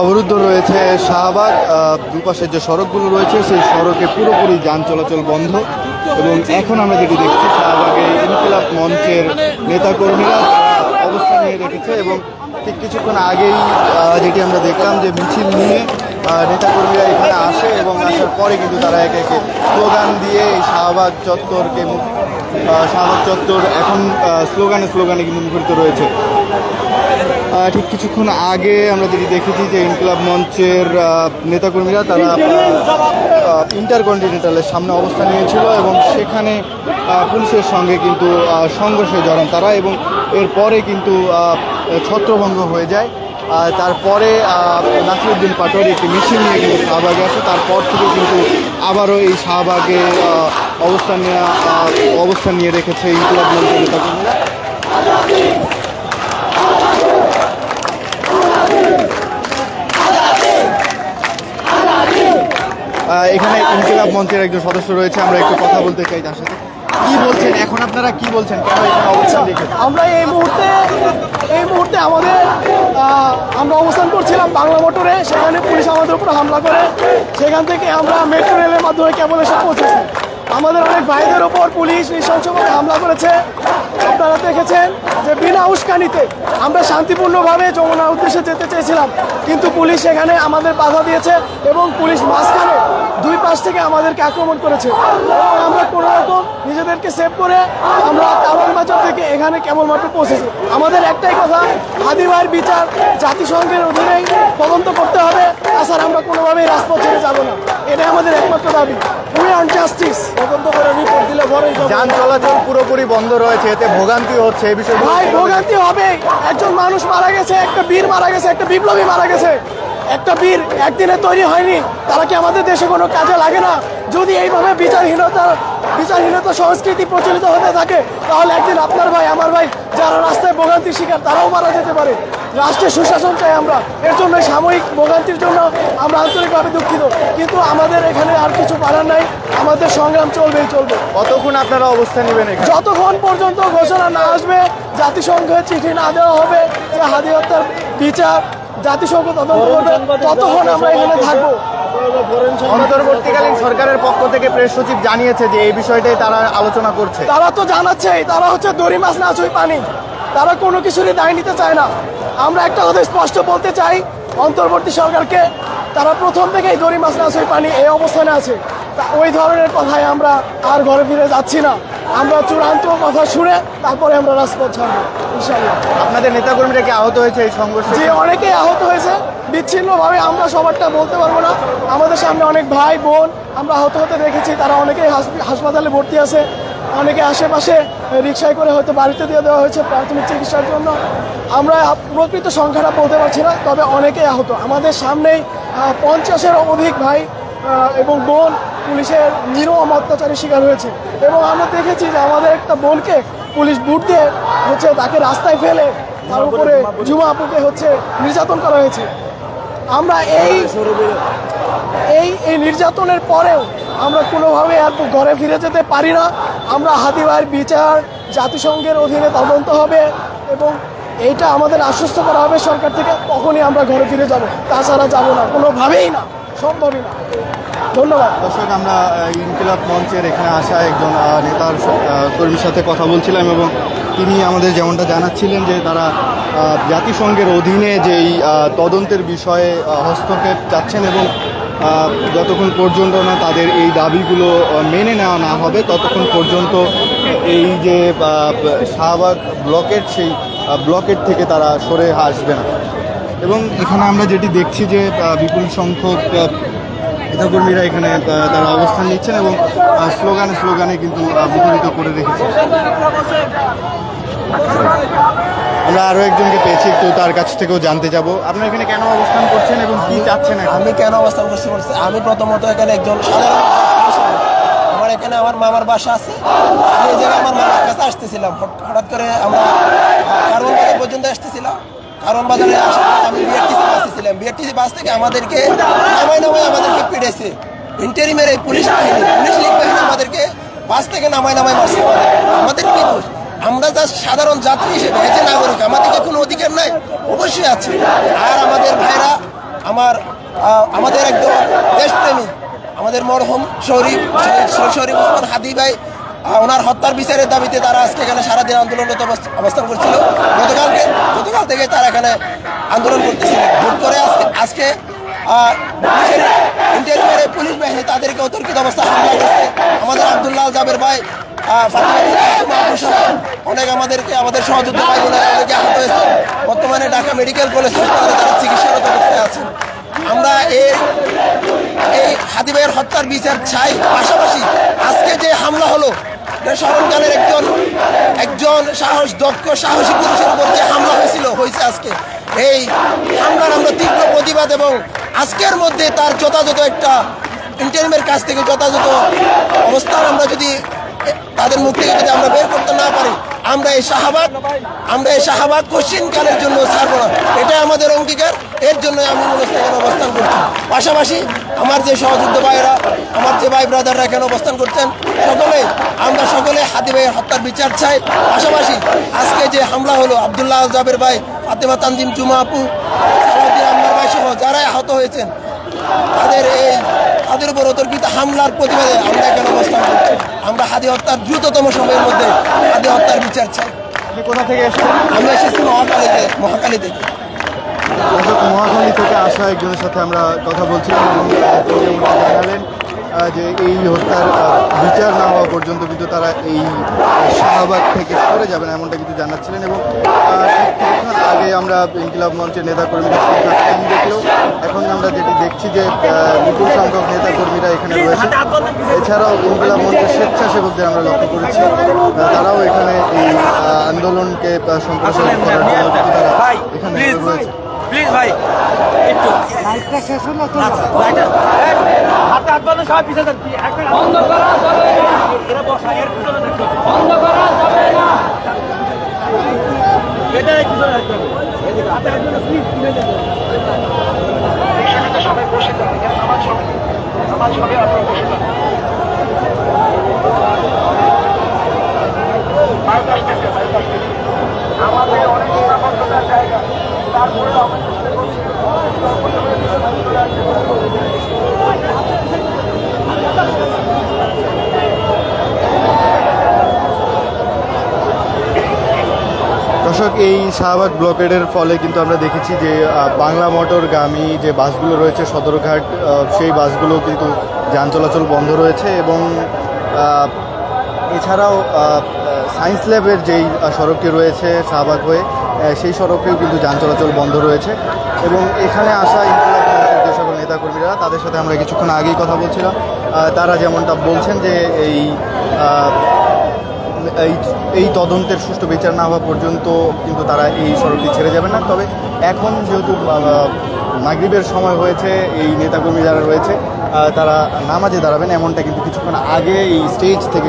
অবরুদ্ধ রয়েছে শাহবাগ দুপাশের যে সড়কগুলো রয়েছে, সেই সড়কে পুরোপুরি যান চলাচল বন্ধ। এবং এখন আমরা যেটি দেখছি, শাহবাগে ইনকিলাব মঞ্চের নেতাকর্মীরা অবস্থান নিয়ে রেখেছে এবং ঠিক কিছুক্ষণ আগেই যেটি আমরা দেখলাম যে মিছিল নিয়ে নেতাকর্মীরা এখানে আসে এবং আসার পরে কিন্তু তারা একে একে স্লোগান দিয়ে এই শাহবাগ চত্বরকে শাহবাগ চত্বর এখন স্লোগানে স্লোগানে কিন্তু মুখরিত রয়েছে। ঠিক কিছুক্ষণ আগে আমরা যেটি দেখেছি যে ইনকলাব মঞ্চের নেতাকর্মীরা তারা ইন্টারকন্টিনেন্টালের সামনে অবস্থান নিয়েছিল এবং সেখানে পুলিশের সঙ্গে কিন্তু সংঘর্ষে জড়ান তারা এবং এরপরে কিন্তু ছত্রভঙ্গ হয়ে যায়। তারপরে নাসিরুদ্দিন পাটোয়ারি একটি মিছিল নিয়ে কিন্তু শাহবাগে আসে। তারপর থেকে কিন্তু আবারও এই শাহবাগে অবস্থান নেওয়া অবস্থান নিয়ে রেখেছে ইনকলাব মঞ্চের নেতাকর্মীরা। এখানে ইনকিলাব মঞ্চের একজন সদস্য রয়েছে আমরা একটু কথা বলতে চাই তার সাথে। কি বলছেন? এখন আপনারা কি বলছেন? কেন এখানে অবস্থান রেখেছেন আমরা এই মুহূর্তে এই মুহূর্তে আমাদের আমরা অবস্থান করছিলাম বাংলা মোটরে। সেখানে পুলিশ আমাদের উপর হামলা করে সেখান থেকে আমরা মেট্রো রেলের মাধ্যমে কেবল এসে পৌঁছেছি। আমাদের অনেক ভাইদের ওপর পুলিশ নৃশংসভাবে হামলা করেছে। আপনারা দেখেছেন যে বিনা উস্কানিতে আমরা শান্তিপূর্ণভাবে যমুনার উদ্দেশ্যে যেতে চেয়েছিলাম। কিন্তু পুলিশ সেখানে আমাদের বাধা দিয়েছে এবং পুলিশ মাঝখানে দুই পাশ থেকে আমাদেরকে আক্রমণ করেছে। আমরা কোনো রকম নিজেদেরকে সেভ করে আমরা কারণ বাজার থেকে এখানে কেবলমাত্র পৌঁছেছি। আমাদের একটাই কথা হাদিভাইয়ের বিচার জাতিসংঘের অধীনেই তদন্ত করতে হবে। তাছাড়া আমরা কোনোভাবেই রাজপথ ছেড়ে যাব না। এটাই আমাদের একমাত্র দাবি। উই অন জাস্টিস তদন্ত করে রিপোর্ট দিলে পরেই যান চলাচল পুরোপুরি বন্ধ রয়েছে এতে ভোগান্তি হচ্ছে এই বিষয়ে ভাই ভোগান্তি হবে। একজন মানুষ মারা গেছে একটা বীর মারা গেছে একটা বিপ্লবী মারা গেছে। একটা বীর একদিনে তৈরি হয়নি তারা কি আমাদের দেশে কোনো কাজে লাগে না? যদি এইভাবে বিচারহীনতা বিচারহীনতা সংস্কৃতি প্রচলিত হতে থাকে তাহলে একদিন আপনার ভাই আমার ভাই যারা রাস্তায় ভোগান্তির শিকার তারাও মারা যেতে পারে। রাষ্ট্রের সুশাসন চাই আমরা। এর জন্য সাময়িক ভোগান্তির জন্য আমরা আন্তরিকভাবে দুঃখিত। কিন্তু আমাদের এখানে আর কিছু করার নাই। আমাদের সংগ্রাম চলবেই চলবে। কতক্ষণ আপনারা অবস্থান নেবেন যতক্ষণ পর্যন্ত ঘোষণা না আসবে জাতিসংঘের চিঠি না দেওয়া হবে যে হাদি হত্যার বিচার জাতিসংঘ তদন্ত করবে ততক্ষণ আমরা এখানে থাকব। অন্তর্বর্তীকালীন সরকারের পক্ষ থেকে প্রেস সচিব জানিয়েছে যে এই বিষয়টাই তারা আলোচনা করছে। তারা তো জানাচ্ছেই তারা হচ্ছে দড়ি মাছ না ছুঁই পানি। তারা কোনো কিছুরই দায় নিতে চায় না। আমরা একটা কথা স্পষ্ট বলতে চাই অন্তর্বর্তী সরকারকে তারা প্রথম থেকেই দড়ি মাছ না ছুঁই পানি এই অবস্থানে আছে। তা ওই ধরনের কথায় আমরা আর ঘরে ফিরে যাচ্ছি না। আমরা চূড়ান্ত কথা শুনে তারপরে আমরা রাজপথ ছাড়বো ইনশাল্লাহ আপনাদের নেতাকর্মীরা কি আহত হয়েছে এই সংঘর্ষে? যে অনেকেই আহত হয়েছে। বিচ্ছিন্নভাবে আমরা সবারটা বলতে পারব না। আমাদের সামনে অনেক ভাই বোন আমরা আহত হতে দেখেছি। তারা অনেকেই হাসপ- হাসপাতালে ভর্তি আছে। অনেকে আশেপাশে রিক্সায় করে হয়তো বাড়িতে দিয়ে দেওয়া হয়েছে প্রাথমিক চিকিৎসার জন্য। আমরা প্রকৃত সংখ্যাটা বলতে পারছি না, তবে অনেকেই আহত। আমাদের সামনেই পঞ্চাশের অধিক ভাই এবং বোন পুলিশের নিরম অত্যাচারের শিকার হয়েছে। এবং আমরা দেখেছি যে আমাদের একটা বোনকে পুলিশ বুট দিয়ে হচ্ছে তাকে রাস্তায় ফেলে তার উপরে জুমা আপুকে হচ্ছে নির্যাতন করা হয়েছে। আমরা এই এই এই নির্যাতনের পরেও আমরা কোনোভাবে আর ঘরে ফিরে যেতে পারি না। আমরা হাতিবাইয়ের বিচার জাতিসংঘের অধীনে তদন্ত হবে এবং এইটা আমাদের আশ্বস্ত করা হবে সরকার থেকে, তখনই আমরা ঘরে ফিরে যাব। তাছাড়া যাব না, কোনোভাবেই না, সম্ভবই না। ধন্যবাদ। দর্শক, আমরা ইনকিলাব মঞ্চের এখানে আসা একজন নেতার কর্মীর সাথে কথা বলছিলাম এবং তিনি আমাদের যেমনটা জানাচ্ছিলেন যে তারা জাতিসংঘের অধীনে যেই তদন্তের বিষয়ে হস্তক্ষেপ চাচ্ছেন এবং যতক্ষণ পর্যন্ত না তাদের এই দাবিগুলো মেনে নেওয়া না হবে, ততক্ষণ পর্যন্ত এই যে শাহবাগ ব্লকের সেই ব্লকের থেকে তারা সরে আসবে না। এবং এখানে আমরা যেটি দেখছি যে বিপুল সংখ্যক নেতাকর্মীরা এখানে তারা অবস্থান নিচ্ছেন এবং স্লোগানে স্লোগানে কিন্তু মুখরিত করে রেখেছে আমরা আরও একজনকে পেয়েছি, একটু তার কাছ থেকেও জানতে যাব। আপনারা এখানে কেন অবস্থান করছেন এবং কি চাচ্ছেন আমি কেন অবস্থান করছি বলছি, আমি প্রথমত এখানে একজন সাধারণ আমার এখানে আমার মামার বাসা আছে। আমি এই জায়গায় আমার মামার কাছে আসতেছিলাম। হঠাৎ করে আমরা কারণ পর্যন্ত আসতেছিলাম। কারণ বাজারে আমি বিআরটিসি বাসে ছিলাম। বিআরটিসি বাস থেকে আমাদেরকে নামাই নামাই আমাদেরকে পিড়েছে ইন্টারিমের এই পুলিশ বাহিনী, পুলিশ লীগ বাহিনী আমাদেরকে বাস থেকে নামাই নামাই মারছে। আমাদের কি দোষ? আমরা যা সাধারণ যাত্রী হিসেবে যে নাগরিক, আমাদের কি কোনো অধিকার নাই, অবশ্যই আছে। আর আমাদের ভাইরা, আমার আমাদের একদম দেশপ্রেমী, আমাদের মরহম শরীফ শরীফ ওসমান হাদি ভাই ওনার হত্যার বিচারের দাবিতে তারা আজকে এখানে সারাদিন আন্দোলনরত অবস্থান করছিল। গতকালকে, গতকাল থেকে তারা এখানে আন্দোলন করতেছিল। ভোট করে আজকে আজকে ইন্টারভিউ পুলিশ বাহিনী, তাদেরকে অতর্কিত অবস্থা হামলা করছে। আমাদের আব্দুল্লাহ জাবের ভাই অনেক আমাদেরকে, আমাদের সহযোদ্ধা ভাই বোনেরা অনেকে আহত হয়েছে। বর্তমানে ঢাকা মেডিকেল কলেজ হাসপাতালে তারা চিকিৎসারত অবস্থায় আছেন। আমরা এই এই হাদি ভাইয়ের হত্যার বিচার চাই। পাশাপাশি আজকে যে হামলা হলো স্মরণকালের একজন একজন সাহস, দক্ষ, সাহসী পুরুষের উপর যে হামলা হয়েছিল, হয়েছে আজকে। এই হামলার আমরা তীব্র প্রতিবাদ এবং আজকের মধ্যে তার যথাযথ একটা ইন্টারিমের কাছ থেকে যথাযথ অবস্থান আমরা যদি তাদের মুখ থেকে যদি আমরা বের করতে না পারি, আমরা এই শাহবাগ, আমরা এই শাহবাগ কালের জন্য ছাড়বো না। এটাই আমাদের অঙ্গীকার, এর জন্য আমি এখানে অবস্থান করছি। পাশাপাশি আমার যে সহযুদ্ধ ভাইয়েরা, আমার যে ভাই ব্রাদাররা এখানে অবস্থান করছেন, সকলে, আমরা সকলে হাতি ভাইয়ের হত্যার বিচার চাই। পাশাপাশি আজকে যে হামলা হলো, আবদুল্লাহ জাবের ভাই, ফাতেমা তানজিম জুমা আপু যারাই আহত হয়েছেন তাদের এই তাদের উপর অতর্কিত হামলার প্রতিবাদে আমরা এখানে অবস্থান করছি। আমরা হাদি হত্যার দ্রুততম সময়ের মধ্যে হাদি হত্যার বিচার চাই। কোথা থেকে এসেছেন? আমি এসেছি মহাকালীতে মহাকালী থেকে। মহাখালী থেকে আসা একজনের সাথে আমরা কথা বলছিলাম জানালেন যে এই হত্যার বিচার না হওয়া পর্যন্ত কিন্তু তারা এই শাহবাগ থেকে সরে যাবেন এমনটা কিন্তু জানাচ্ছিলেন এবং আগে আমরা ইনকিলাব মঞ্চের নেতাকর্মীদের সংখ্যা কম দেখলেও এখন আমরা যেটি দেখছি যে বিপুল সংখ্যক নেতাকর্মীরা এখানে রয়েছে। এছাড়াও ইনকিলাব মঞ্চের স্বেচ্ছাসেবকদের আমরা লক্ষ্য করেছি। তারাও এখানে এই আন্দোলনকে সম্প্রসারিত করার জন্য তারা এখানে রয়েছে। প্লিজ ভাই একটু। আচ্ছা, লাইটটা হাতে হাত বাঁধো সবাই বন্ধ করা যাবে এরা বসা এর পিছনে দেখো বন্ধ করা যাবে না তুলে দেবো সবাই বসে এখানে নামাজ হবে। নামাজ হবে বসে যান মাইক আসতেছে আমাদের অনেক তারপরে আমাদের সাথে বলছি দর্শক এই শাহবাগ ব্লকেডের ফলে কিন্তু আমরা দেখেছি যে বাংলা মোটরগামী যে বাসগুলো রয়েছে সদরঘাট সেই বাসগুলো কিন্তু যান চলাচল বন্ধ রয়েছে এবং এছাড়াও সায়েন্স ল্যাবের যেই সড়কটি রয়েছে শাহবাগ হয়ে সেই সড়কেও কিন্তু যান চলাচল বন্ধ রয়েছে এবং এখানে আসা যে সকল নেতাকর্মীরা, তাদের সাথে আমরা কিছুক্ষণ আগেই কথা বলছিলাম। তারা যেমনটা বলছেন যে এই এই এই তদন্তের সুষ্ঠু বিচার না হওয়া পর্যন্ত কিন্তু তারা এই সড়কটি ছেড়ে যাবে না। তবে এখন যেহেতু নাগরিবের সময় হয়েছে, এই নেতাকর্মী যারা রয়েছে তারা নামাজে দাঁড়াবেন এমনটা কিন্তু কিছুক্ষণ আগে এই স্টেজ থেকে